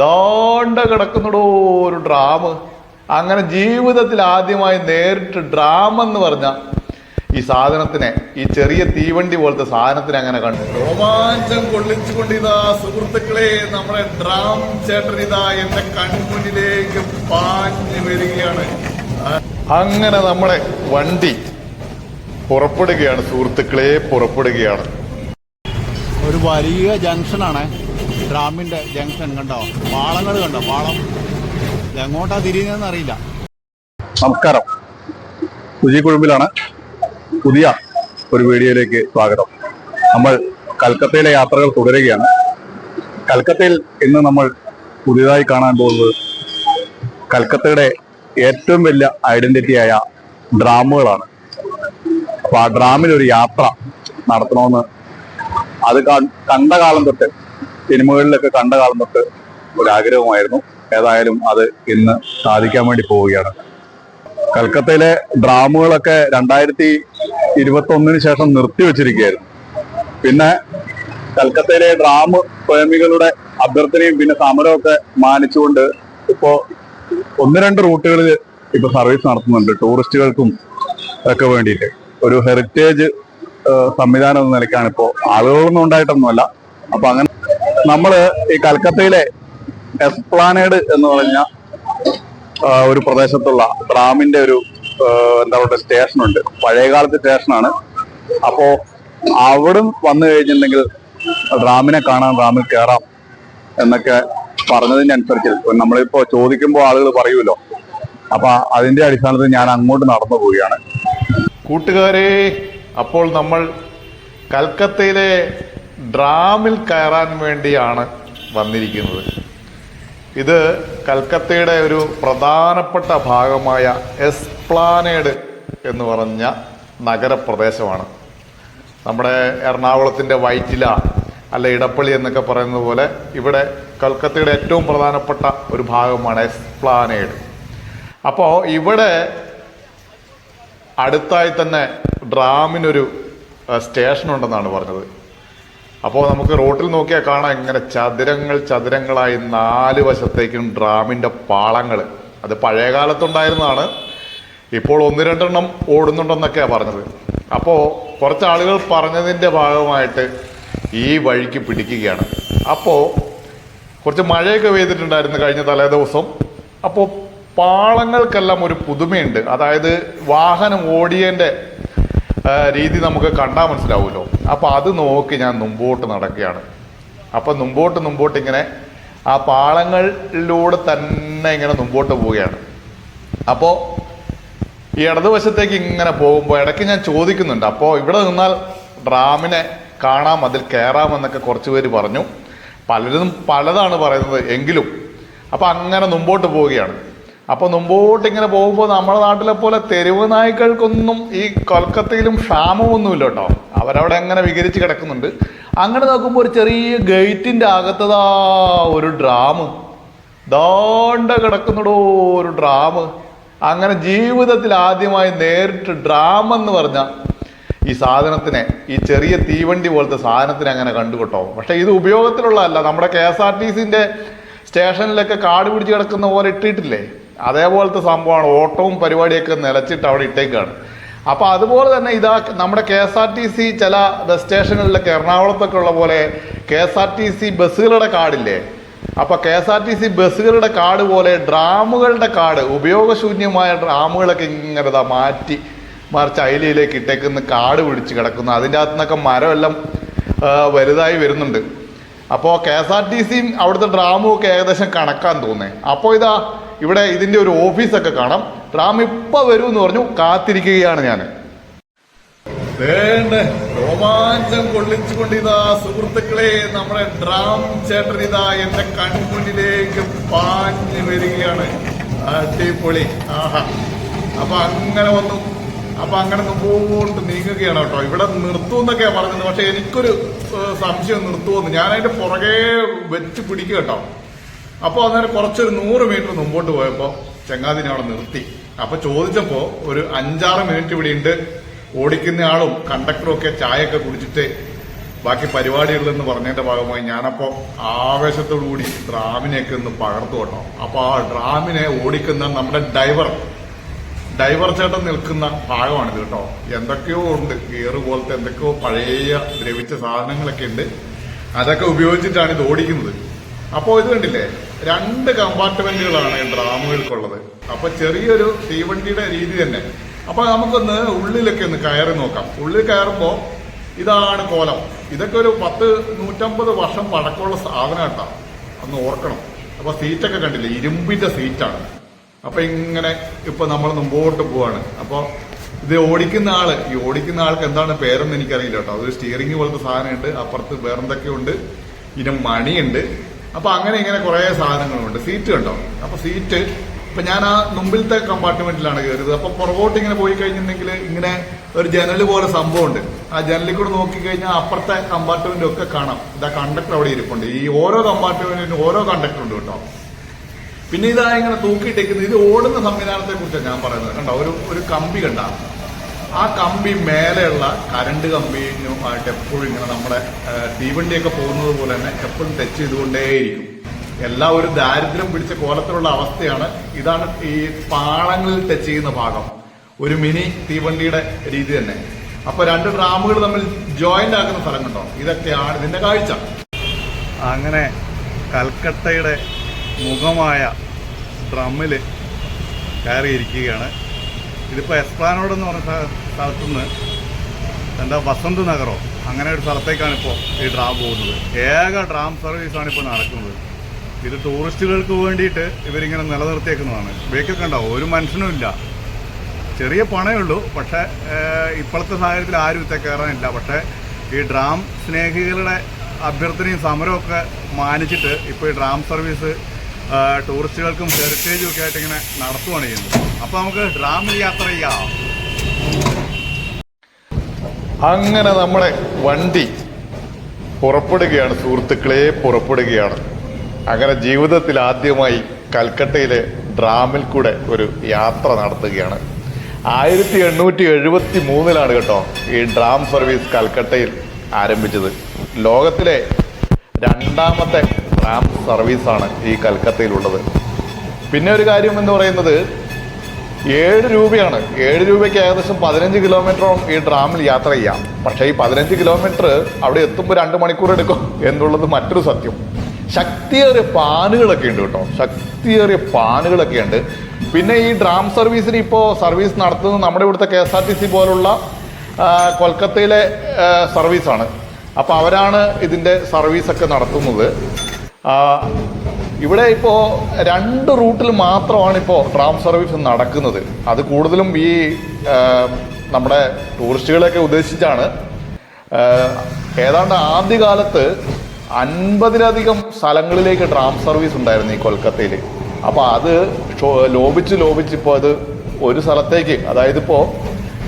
ദാണ്ട കിടക്കുന്നടോ ഒരു ഡ്രാമ. അങ്ങനെ ജീവിതത്തിൽ ആദ്യമായി നേരിട്ട് ഡ്രാമ എന്ന് പറഞ്ഞ ഈ സാധനത്തിനെ ഈ ചെറിയ തീവണ്ടി പോലത്തെ സാധനത്തിനെ അങ്ങനെ കണ്ടു. രോമാഞ്ചം കൊള്ളിച്ചുകൊണ്ടിതാ സുഹൃത്തുക്കളെ നമ്മുടെ ഡ്രാം ചേട്ടൻ ഇതാ എന്റെ കൺമുന്നിലേക്ക് പാഞ്ഞു വരികയാണ്. അങ്ങനെ നമ്മുടെ വണ്ടി പുറപ്പെടുകയാണ്. സുഹൃത്തുക്കളെ പുറപ്പെടുകയാണ്. ഒരു വലിയ ജംഗ്ഷനാണ്. ഡ്രാമിന്റെ ജംഗ്ഷൻ കണ്ടോ? പാളങ്ങൾ കണ്ടോ? പാളം. എങ്ങോട്ടാ തിരിയുന്നതെന്ന് അറിയില്ല. നമസ്കാരം. കുജിക്കുഴമ്പിലാണ് കുഴുമ്പിലാണ് പുതിയ ഒരു വീഡിയോയിലേക്ക് സ്വാഗതം. നമ്മൾ കൽക്കത്തയിലെ യാത്രകൾ തുടരുകയാണ്. കൽക്കത്തയിൽ ഇന്ന് നമ്മൾ പുതിയതായി കാണാൻ പോകുന്നത് കൽക്കത്തയുടെ ഏറ്റവും വലിയ ഐഡന്റിറ്റിയായ ഡ്രാമുകളാണ്. അപ്പൊ ആ ഡ്രാമിൽ ഒരു യാത്ര നടത്തണമെന്ന് അത് കണ്ട കാലം തൊട്ട് സിനിമകളിലൊക്കെ കണ്ട കാലം തൊട്ട് ഒരു ആഗ്രഹമായിരുന്നു ഏതായാലും അത് ഇന്ന് സാധിക്കാൻ വേണ്ടി പോവുകയാണ്. കൽക്കത്തയിലെ ഡ്രാമുകളൊക്കെ രണ്ടായിരത്തി ഇരുപത്തി ഒന്നിന് ശേഷം നിർത്തിവെച്ചിരിക്കുകയായിരുന്നു പിന്നെ കൽക്കത്തയിലെ ഡ്രാമ പ്രേമികളുടെ അഭ്യർത്ഥനയും പിന്നെ സമരമൊക്കെ മാനിച്ചുകൊണ്ട് ഇപ്പോ ഒന്ന് രണ്ട് റൂട്ടുകളിൽ ഇപ്പൊ സർവീസ് നടത്തുന്നുണ്ട് ടൂറിസ്റ്റുകൾക്കും ഒക്കെ വേണ്ടിയിട്ട്. ഒരു ഹെറിറ്റേജ് സംവിധാനം എന്ന നിലയ്ക്കാണ് ഇപ്പോൾ ആളുകളൊന്നും ഉണ്ടായിട്ടൊന്നുമല്ല. അപ്പൊ അങ്ങനെ നമ്മൾ ഈ കൽക്കത്തയിലെ എസ്പ്ലാനേഡ് എന്ന് പറഞ്ഞ ഒരു പ്രദേശത്തുള്ള ഡ്രാമിന്റെ ഒരു എന്താ പറയുക സ്റ്റേഷനുണ്ട്. പഴയകാലത്തെ സ്റ്റേഷനാണ്. അപ്പോ അവിടും വന്നു കഴിഞ്ഞിട്ടുണ്ടെങ്കിൽ ഡ്രാമിനെ കാണാൻ ഡ്രാമിൽ കയറാം എന്നൊക്കെ പറഞ്ഞതിന്റെ അനുസരിച്ച് നമ്മളിപ്പോ ചോദിക്കുമ്പോൾ ആളുകൾ പറയുമല്ലോ. അപ്പൊ അതിന്റെ അടിസ്ഥാനത്തിൽ ഞാൻ അങ്ങോട്ട് നടന്നു പോവുകയാണ്. കൂട്ടുകാരെ അപ്പോൾ നമ്മൾ കൽക്കത്തയിലെ ഡ്രാമിൽ കയറാൻ വേണ്ടിയാണ് വന്നിരിക്കുന്നത്. ഇത് കൽക്കത്തയുടെ ഒരു പ്രധാനപ്പെട്ട ഭാഗമായ എസ്പ്ലാനേഡ് എന്ന് പറഞ്ഞ നഗരപ്രദേശമാണ്. നമ്മുടെ എറണാകുളത്തിന്റെ വൈറ്റില അല്ല ഇടപ്പള്ളി എന്നൊക്കെ പറയുന്നത് പോലെ ഇവിടെ കൽക്കത്തയുടെ ഏറ്റവും പ്രധാനപ്പെട്ട ഒരു ഭാഗമാണ് എസ്പ്ലാനേഡ്. അപ്പോൾ ഇവിടെ അടുത്തായി തന്നെ ഡ്രാമിനൊരു സ്റ്റേഷൻ ഉണ്ടെന്നാണ് പറഞ്ഞത്. അപ്പോൾ നമുക്ക് റോട്ടിൽ നോക്കിയാൽ കാണാം ഇങ്ങനെ ചതുരങ്ങൾ ചതുരങ്ങളായി നാല് വശത്തേക്കും ഡ്രാമിന്റെ പാളങ്ങൾ അത് പഴയ കാലത്തുണ്ടായിരുന്നതാണ്. ഇപ്പോൾ ഒന്ന് രണ്ടെണ്ണം ഓടുന്നുണ്ടെന്നൊക്കെയാണ് പറഞ്ഞത്. അപ്പോൾ കുറച്ച് ആളുകൾ പറഞ്ഞതിന്റെ ഭാഗമായിട്ട് ഈ വഴിക്ക് പിടിക്കുകയാണ്. അപ്പോൾ കുറച്ച് മഴയൊക്കെ പെയ്തിട്ടുണ്ടായിരുന്നു കഴിഞ്ഞ തലേ ദിവസം അപ്പോൾ പാളങ്ങൾക്കെല്ലാം ഒരു പുതുമയുണ്ട്. അതായത് വാഹനം ഓടിയതിന്റെ ആ, രീതി നമുക്ക് കണ്ടാൽ മനസ്സിലാവുമല്ലോ അപ്പോൾ അത് നോക്കി ഞാൻ മുമ്പോട്ട് നടക്കുകയാണ്. അപ്പോൾ മുമ്പോട്ട് മുമ്പോട്ട് ഇങ്ങനെ ആ പാളങ്ങളിലൂടെ തന്നെ ഇങ്ങനെ മുമ്പോട്ട് പോവുകയാണ്. അപ്പോൾ ഈ ഇടതുവശത്തേക്ക് ഇങ്ങനെ പോകുമ്പോൾ ഇടയ്ക്ക് ഞാൻ ചോദിക്കുന്നുണ്ട്. അപ്പോൾ ഇവിടെ നിന്നാൽ ഡ്രാമിനെ കാണാം അതിൽ കയറാമെന്നൊക്കെ കുറച്ച് പേര് പറഞ്ഞു. പലരും പലതാണ് പറയുന്നത് എങ്കിലും. അപ്പോൾ അങ്ങനെ മുമ്പോട്ട് പോവുകയാണ്. അപ്പോൾ മുമ്പോട്ട് ഇങ്ങനെ പോകുമ്പോൾ നമ്മുടെ നാട്ടിലെ പോലെ തെരുവ് നായ്ക്കൾക്കൊന്നും ഈ കൊൽക്കത്തയിലും ക്ഷാമമൊന്നുമില്ല കേട്ടോ. അവരവിടെ അങ്ങനെ വികരിച്ച് കിടക്കുന്നുണ്ട്. അങ്ങനെ നോക്കുമ്പോൾ ഒരു ചെറിയ ഗേറ്റിന്റെ അകത്തതാ ഒരു ഡ്രാമ ദോണ്ട കിടക്കുന്നടോ ഒരു ഡ്രാമ് അങ്ങനെ ജീവിതത്തിൽ ആദ്യമായി നേരിട്ട് ഡ്രാം എന്ന് പറഞ്ഞ ഈ സാധനത്തിനെ ഈ ചെറിയ തീവണ്ടി പോലത്തെ സാധനത്തിനെ അങ്ങനെ കണ്ടു കേട്ടോ. പക്ഷെ ഇത് ഉപയോഗത്തിലുള്ളതല്ല. നമ്മുടെ കെ എസ് ആർ ടി സിന്റെ സ്റ്റേഷനിലൊക്കെ കാട് പിടിച്ച് കിടക്കുന്ന പോലെ ഇട്ടിട്ടില്ലേ? അതേപോലത്തെ സംഭവമാണ് ഓട്ടവും പരിപാടിയൊക്കെ നിലച്ചിട്ട് അവിടെ ഇട്ടേക്കാണ്. അപ്പോൾ അതുപോലെ തന്നെ ഇതാ നമ്മുടെ K S R T C ചില ബസ് സ്റ്റേഷനുകളിലൊക്കെ എറണാകുളത്തൊക്കെ ഉള്ള പോലെ K S R T C ബസ്സുകളുടെ കാർഡില്ലേ അപ്പൊ K S R T C ബസ്സുകളുടെ കാർഡ് പോലെ ഡ്രാമുകളുടെ കാർഡ് ഉപയോഗശൂന്യമായ ഡ്രാമുകളൊക്കെ ഇങ്ങനെ ഇതാ മാറ്റി മറിച്ച് അയിലയിലേക്ക് ഇട്ടേക്കുന്ന കാട് പിടിച്ച് കിടക്കുന്നു. അതിന്റെ അകത്തു നിന്നൊക്കെ മരമെല്ലാം വലുതായി വരുന്നുണ്ട്. അപ്പോൾ കെ എസ് ആർ ടി സിയും അവിടുത്തെ ഡ്രാമും ഒക്കെ ഏകദേശം കണക്കാൻ തോന്നേ അപ്പോൾ ഇതാ ഇവിടെ ഇതിന്റെ ഒരു ഓഫീസൊക്കെ കാണാം. റാം ഇപ്പം വരൂ എന്ന് പറഞ്ഞു കാത്തിരിക്കുകയാണ് ഞാൻ രോമാഞ്ചം കൊള്ളിച്ചുകൊണ്ട് ഇതാ സുഹൃത്തുക്കളെ നമ്മുടെ ഡ്രാം ചേട്ടൻ ഇതാ എന്റെ കൺമുന്നിലേക്ക് പാഞ്ഞു വരികയാണ്. അടിപൊളി. ആഹാ. അപ്പൊ അങ്ങനെ വന്നു. അപ്പൊ അങ്ങനെ മുമ്പോട്ട് നീങ്ങുകയാണ് കേട്ടോ. ഇവിടെ നിർത്തുമെന്നൊക്കെയാ പറഞ്ഞത്. പക്ഷെ എനിക്കൊരു സംശയം നിർത്തുമെന്ന് ഞാൻ അതിന്റെ പുറകെ വെച്ച് പിടിക്കുക കേട്ടോ. അപ്പൊ അന്നേരം കുറച്ചൊരു നൂറ് മീറ്റർ മുമ്പോട്ട് പോയപ്പോൾ ചങ്ങാതിനെ അവിടെ നിർത്തി. അപ്പൊ ചോദിച്ചപ്പോ ഒരു അഞ്ചാറ് മിനിറ്റ് ഇവിടെ ഉണ്ട്. ഓടിക്കുന്ന ആളും കണ്ടക്ടറും ഒക്കെ ചായ ഒക്കെ കുടിച്ചിട്ട് ബാക്കി പരിപാടികളിലെന്ന് പറഞ്ഞതിന്റെ ഭാഗമായി ഞാനപ്പോ ആവേശത്തോടു കൂടി ഡ്രാമിനെയൊക്കെ ഒന്ന് പകർത്തു കേട്ടോ. അപ്പൊ ആ ഡ്രാമിനെ ഓടിക്കുന്ന നമ്മുടെ ഡൈവർ ഡൈവർ ചേട്ടൻ നിൽക്കുന്ന ഭാഗമാണിത് കേട്ടോ. എന്തൊക്കെയോ ഉണ്ട് ഗിയർ പോലത്തെ എന്തൊക്കെയോ പഴയ ദ്രവിച്ച സാധനങ്ങളൊക്കെ ഉണ്ട്. അതൊക്കെ ഉപയോഗിച്ചിട്ടാണ് ഇത് ഓടിക്കുന്നത്. അപ്പോൾ ഇത് കണ്ടില്ലേ? രണ്ട് കമ്പാർട്ട്മെന്റുകളാണ് ഡ്രാമുകൾക്കുള്ളത്. അപ്പൊ ചെറിയൊരു തീവണ്ടിയുടെ രീതി തന്നെ. അപ്പൊ നമുക്കൊന്ന് ഉള്ളിലൊക്കെ ഒന്ന് കയറി നോക്കാം. ഉള്ളിൽ കയറുമ്പോ ഇതാണ് കോലം. ഇതൊക്കെ ഒരു പത്ത് നൂറ്റമ്പത് വർഷം പഴക്കമുള്ള സാധനം കേട്ടോ. ഒന്ന് ഓർക്കണം. അപ്പൊ സീറ്റൊക്കെ കണ്ടില്ലേ? ഇരുമ്പിന്റെ സീറ്റാണ്. അപ്പൊ ഇങ്ങനെ ഇപ്പൊ നമ്മൾ മുമ്പോട്ട് പോവാണ്. അപ്പൊ ഇത് ഓടിക്കുന്ന ആൾ. ഈ ഓടിക്കുന്ന ആൾക്ക് എന്താണ് പേരെന്ന് എനിക്കറിയില്ല കേട്ടോ. അതൊരു സ്റ്റിയറിംഗ് പോലത്തെ സാധനമുണ്ട്. അപ്പുറത്ത് വേറെന്തൊക്കെയുണ്ട്? ഇതിന് മണിയുണ്ട്. അപ്പൊ അങ്ങനെ ഇങ്ങനെ കുറെ സാധനങ്ങളുണ്ട്. സീറ്റ് കണ്ടോ? അപ്പൊ സീറ്റ് ഇപ്പൊ ഞാൻ ആ മുമ്പിലത്തെ കമ്പാർട്ട്മെന്റിലാണ് കയറിയത് അപ്പൊ പുറകോട്ട് ഇങ്ങനെ പോയി കഴിഞ്ഞിട്ടുണ്ടെങ്കിൽ ഇങ്ങനെ ഒരു ജനൽ പോലെ സംഭവമുണ്ട്. ആ ജനലിൽ കൂടെ നോക്കിക്കഴിഞ്ഞാൽ അപ്പുറത്തെ കമ്പാർട്ട്മെന്റ് ഒക്കെ കാണാം. ഇതാ കണ്ടക്ടർ അവിടെ ഇരിപ്പുണ്ട്. ഈ ഓരോ കമ്പാർട്ട്മെന്റിനും ഓരോ കണ്ടക്ടർ ഉണ്ട് കേട്ടോ. പിന്നെ ഇതാ ഇങ്ങനെ തൂക്കിയിട്ടേക്കുന്നത്. ഇത് ഓടുന്ന സംവിധാനത്തെ കുറിച്ചാണ് ഞാൻ പറയുന്നത്. കണ്ടോ? ഒരു ഒരു കമ്പി കണ്ട. ആ കമ്പി മേലെയുള്ള കരണ്ട് കമ്പിനുമായിട്ട് എപ്പോഴും ഇങ്ങനെ നമ്മുടെ തീവണ്ടിയൊക്കെ പോകുന്നത് പോലെ തന്നെ എപ്പോഴും ടച്ച് ചെയ്തുകൊണ്ടേയിരിക്കും. എല്ലാം ഒരു ദാരിദ്ര്യം പിടിച്ച കോലത്തിലുള്ള അവസ്ഥയാണ്. ഇതാണ് ഈ പാളങ്ങളിൽ ടച്ച് ചെയ്യുന്ന ഭാഗം. ഒരു മിനി തീവണ്ടിയുടെ രീതി തന്നെ. അപ്പൊ രണ്ട് ഡ്രാമുകൾ തമ്മിൽ ജോയിന്റ് ആക്കുന്ന സ്ഥലം കണ്ടോ? ഇതൊക്കെയാണ് ഇതിന്റെ കാഴ്ച. അങ്ങനെ കൽക്കട്ടയുടെ മുഖമായ ഡ്രമ്മിൽ കയറിയിരിക്കുകയാണ്. ഇതിപ്പോൾ എസ്പ്ലാനോഡ് എന്ന് പറഞ്ഞ സ്ഥലത്തുനിന്ന് എന്താ വസന്ത് നഗറോ അങ്ങനെ ഒരു സ്ഥലത്തേക്കാണ് ഇപ്പോൾ ഈ ഡ്രാം പോകുന്നത്. ഏക ഡ്രാം സർവീസാണ് ഇപ്പോൾ നടക്കുന്നത്. ഇത് ടൂറിസ്റ്റുകൾക്ക് വേണ്ടിയിട്ട് ഇവരിങ്ങനെ നിലനിർത്തിയേക്കുന്നതാണ്. ഇവയ്ക്കൊക്കെ കണ്ടോ? ഒരു മനുഷ്യനും ഇല്ല. ചെറിയ പണമേ ഉള്ളൂ പക്ഷേ ഇപ്പോഴത്തെ സാഹചര്യത്തിൽ ആരും ഇത്തെ കയറാനില്ല. പക്ഷേ ഈ ഡ്രാം സ്നേഹികളുടെ അഭ്യർത്ഥനയും സമരമൊക്കെ മാനിച്ചിട്ട് ഇപ്പോൾ ഈ ഡ്രാം സർവീസ് ടൂറിസ്റ്റുകൾക്കും ഹെറിറ്റേജും ഒക്കെ ആയിട്ട് ഇങ്ങനെ നടത്തുകയാണ് ചെയ്യുന്നത്. അപ്പോൾ നമുക്ക് ഡ്രാമിൽ യാത്ര ചെയ്യാം. അങ്ങനെ നമ്മളെ വണ്ടി പുറപ്പെടുകയാണ് സുഹൃത്തുക്കളെ പുറപ്പെടുകയാണ്. അങ്ങനെ ജീവിതത്തിൽ ആദ്യമായി കൽക്കട്ടയിലെ ഡ്രാമിൽ കൂടെ ഒരു യാത്ര നടത്തുകയാണ്. ആയിരത്തി എണ്ണൂറ്റി എഴുപത്തി മൂന്നിലാണ് കേട്ടോ ഈ ഡ്രാം സർവീസ് കൽക്കട്ടയിൽ ആരംഭിച്ചത്. ലോകത്തിലെ രണ്ടാമത്തെ ഡ്രാം സർവീസാണ് ഈ കൽക്കത്തയിലുള്ളത് പിന്നെ ഒരു കാര്യം എന്ന് പറയുന്നത് ഏഴ് രൂപയാണ്. ഏഴ് രൂപയ്ക്ക് ഏകദേശം പതിനഞ്ച് കിലോമീറ്ററോളം ഈ ഡ്രാമിൽ യാത്ര ചെയ്യാം. പക്ഷേ ഈ പതിനഞ്ച് കിലോമീറ്റർ അവിടെ എത്തുമ്പോൾ രണ്ട് മണിക്കൂർ എടുക്കും എന്നുള്ളത് മറ്റൊരു സത്യം. ശക്തിയേറിയ പാനുകളൊക്കെ ഉണ്ട് കേട്ടോ. ശക്തിയേറിയ പാനുകളൊക്കെ ഉണ്ട്. പിന്നെ ഈ ഡ്രാം സർവീസിന് ഇപ്പോൾ സർവീസ് നടത്തുന്നത് നമ്മുടെ ഇവിടുത്തെ K S R T C പോലുള്ള കൊൽക്കത്തയിലെ സർവീസാണ് അപ്പോൾ അവരാണ് ഇതിന്റെ സർവീസൊക്കെ നടത്തുന്നത്. ഇവിടെ ഇപ്പോൾ രണ്ട് റൂട്ടിൽ മാത്രമാണ് ഇപ്പോൾ ട്രാം സർവീസ് നടക്കുന്നത്. അത് കൂടുതലും ഈ നമ്മുടെ ടൂറിസ്റ്റുകളെയൊക്കെ ഉദ്ദേശിച്ചാണ്. ഏതാണ്ട് ആദ്യകാലത്ത് അൻപതിലധികം സ്ഥലങ്ങളിലേക്ക് ട്രാം സർവീസ് ഉണ്ടായിരുന്നു ഈ കൊൽക്കത്തയിൽ അപ്പോൾ അത് ലോപിച്ച് ലോപിച്ച് ഇപ്പോൾ അത് ഒരു സ്ഥലത്തേക്ക് അതായത് ഇപ്പോൾ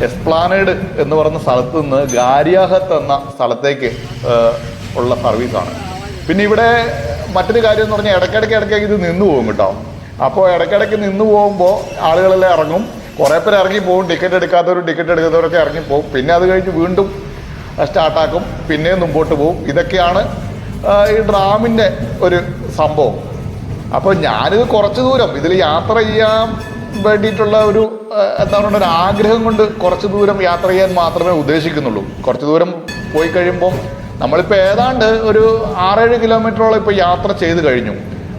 എസ്പ്ലാനേഡ് എന്ന് പറയുന്ന സ്ഥലത്ത് നിന്ന് ഗാരിയാഹത്ത് എന്ന സ്ഥലത്തേക്ക് ഉള്ള സർവീസാണ് പിന്നെ ഇവിടെ മറ്റൊരു കാര്യം എന്ന് പറഞ്ഞാൽ ഇടയ്ക്കിടയ്ക്ക് ഇടയ്ക്കിടയ്ക്ക് ഇത് നിന്ന് പോകും കേട്ടോ. അപ്പോൾ ഇടയ്ക്കിടയ്ക്ക് നിന്ന് പോകുമ്പോൾ ആളുകളെല്ലാം ഇറങ്ങും. കുറേ പേര് ഇറങ്ങി പോകും. ടിക്കറ്റ് എടുക്കാത്തവർ ടിക്കറ്റ് എടുക്കാത്തവരൊക്കെ ഇറങ്ങി പോകും. പിന്നെ അത് കഴിഞ്ഞ് വീണ്ടും സ്റ്റാർട്ടാക്കും. പിന്നെയും മുമ്പോട്ട് പോകും. ഇതൊക്കെയാണ് ഈ ഡ്രാമിന്റെ ഒരു സംഭവം. അപ്പോൾ ഞാനിത് കുറച്ച് ദൂരം ഇതിൽ യാത്ര ചെയ്യാൻ വേണ്ടിയിട്ടുള്ള ഒരു എന്താ പറയുക ഒരു ആഗ്രഹം കൊണ്ട് കുറച്ച് ദൂരം യാത്ര ചെയ്യാൻ മാത്രമേ ഉദ്ദേശിക്കുന്നുള്ളൂ. കുറച്ച് ദൂരം പോയി കഴിയുമ്പം നമ്മളിപ്പോൾ ഏതാണ്ട് ഒരു ആറേഴ് കിലോമീറ്ററോളം ഇപ്പോൾ യാത്ര ചെയ്ത് കഴിഞ്ഞു.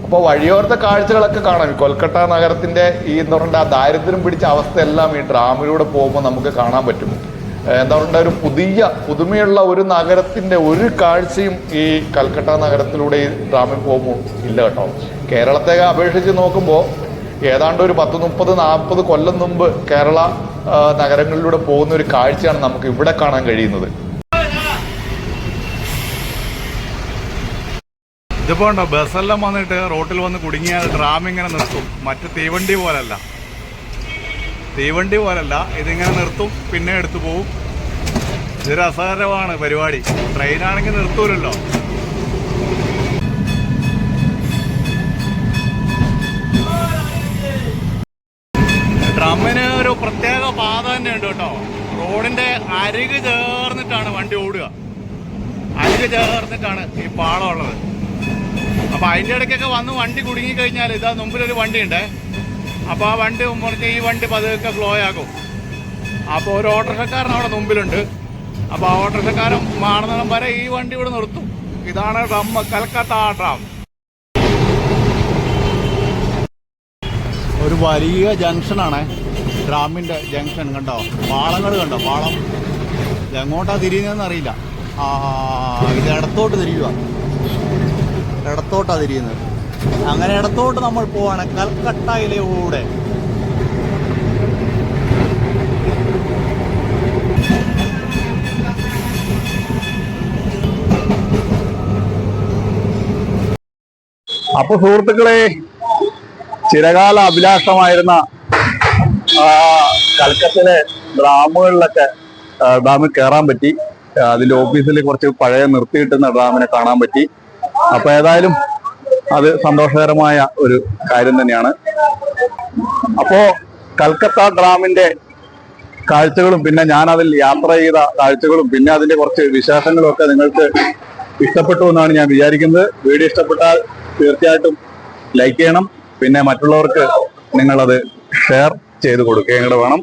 അപ്പോൾ വഴിയോരത്തെ കാഴ്ചകളൊക്കെ കാണാം. കൊൽക്കത്ത നഗരത്തിന്റെ ഈ എന്താ പറയുക ആ ദാരിദ്ര്യം പിടിച്ച അവസ്ഥയെല്ലാം ഈ ഡ്രാമിലൂടെ പോകുമ്പോൾ നമുക്ക് കാണാൻ പറ്റും. എന്താ പറയുക ഒരു പുതിയ പുതുമയുള്ള ഒരു നഗരത്തിന്റെ ഒരു കാഴ്ചയും ഈ കൽക്കട്ട നഗരത്തിലൂടെ ഈ ഡ്രാമിൽ പോകുമ്പോൾ ഇല്ല കേട്ടോ. കേരളത്തെ അപേക്ഷിച്ച് നോക്കുമ്പോൾ ഏതാണ്ട് ഒരു പത്ത് മുപ്പത് നാൽപ്പത് കൊല്ലം മുമ്പ് കേരള നഗരങ്ങളിലൂടെ പോകുന്ന ഒരു കാഴ്ചയാണ് നമുക്ക് ഇവിടെ കാണാൻ കഴിയുന്നത്. ഇതിപ്പോൾ ഉണ്ടോ ബസ്സെല്ലാം വന്നിട്ട് റോട്ടിൽ വന്ന് കുടുങ്ങിയാൽ ഡ്രാം ഇങ്ങനെ നിർത്തും. മറ്റു തീവണ്ടി പോലല്ല. തീവണ്ടി പോലല്ല ഇതിങ്ങനെ നിർത്തും പിന്നെ എടുത്തു പോവും. ഇതൊരു അസഹകരമാണ് പരിപാടി. ട്രെയിൻ ആണെങ്കിൽ നിർത്തൂലല്ലോ. ഡ്രമ്മിന് ഒരു പ്രത്യേക പാത തന്നെ ഉണ്ട് കേട്ടോ. റോഡിന്റെ അരിക് ചേർന്നിട്ടാണ് വണ്ടി ഓടുക. അരിക് ചേർന്നിട്ടാണ് ഈ പാളം ഉള്ളത്. അപ്പൊ അതിന്റെ ഇടയ്ക്കൊക്കെ വന്ന് വണ്ടി കുടുങ്ങി കഴിഞ്ഞാൽ ഇതാ മുമ്പിലൊരു വണ്ടി ഉണ്ട് അപ്പൊ ആ വണ്ടി മുറിച്ച് ഈ വണ്ടി പതുക്കെ ഫ്ലോ ആകും. അപ്പോൾ ഒരു ഓട്ടോറിക്ഷക്കാരൻ അവിടെ മുമ്പിലുണ്ട്. അപ്പോൾ ആ ഓട്ടോറിക്ഷക്കാരൻ മാറുന്നിടം വരെ ഈ വണ്ടി ഇവിടെ നിർത്തും. ഇതാണ് ഡ്രം കൽക്കത്ത ഡ്രാം ഒരു വലിയ ജംഗ്ഷനാണ് ഡ്രാമിന്റെ ജംഗ്ഷൻ കണ്ടോ? പാളങ്ങൾ കണ്ടോ? പാളം എങ്ങോട്ടാ തിരിയുന്നതെന്ന് അറിയില്ല. ആ ഇത് ഇടത്തോട്ട് തിരിയുക ഇടത്തോട്ടാ തിരിയുന്നത് അങ്ങനെ ഇടത്തോട്ട് നമ്മൾ പോവാണ് കൽക്കട്ടയിലൂടെ അപ്പൊ സുഹൃത്തുക്കളെ ചിരകാല അഭിലാഷമായിരുന്ന കൽക്കത്തിലെ ഡാമുകളിലൊക്കെ ആ, ഡാമിൽ കയറാൻ പറ്റി. അതിൽ ഓഫീസിൽ കുറച്ച് പഴയ നിർത്തിയിട്ടുന്ന ഡാമിനെ കാണാൻ പറ്റി. അപ്പൊ ഏതായാലും അത് സന്തോഷകരമായ ഒരു കാര്യം തന്നെയാണ്. അപ്പോ കൽക്കത്ത ഡ്രാമിന്റെ കാഴ്ചകളും പിന്നെ ഞാൻ അതിൽ യാത്ര ചെയ്ത കാഴ്ചകളും പിന്നെ അതിന്റെ കുറച്ച് വിശേഷങ്ങളും ഒക്കെ നിങ്ങൾക്ക് ഇഷ്ടപ്പെട്ടു എന്നാണ് ഞാൻ വിചാരിക്കുന്നത്. വീഡിയോ ഇഷ്ടപ്പെട്ടാൽ തീർച്ചയായിട്ടും ലൈക്ക് ചെയ്യണം. പിന്നെ മറ്റുള്ളവർക്ക് നിങ്ങളത് ഷെയർ ചെയ്ത് കൊടുക്കുകയും കൂടെ വേണം.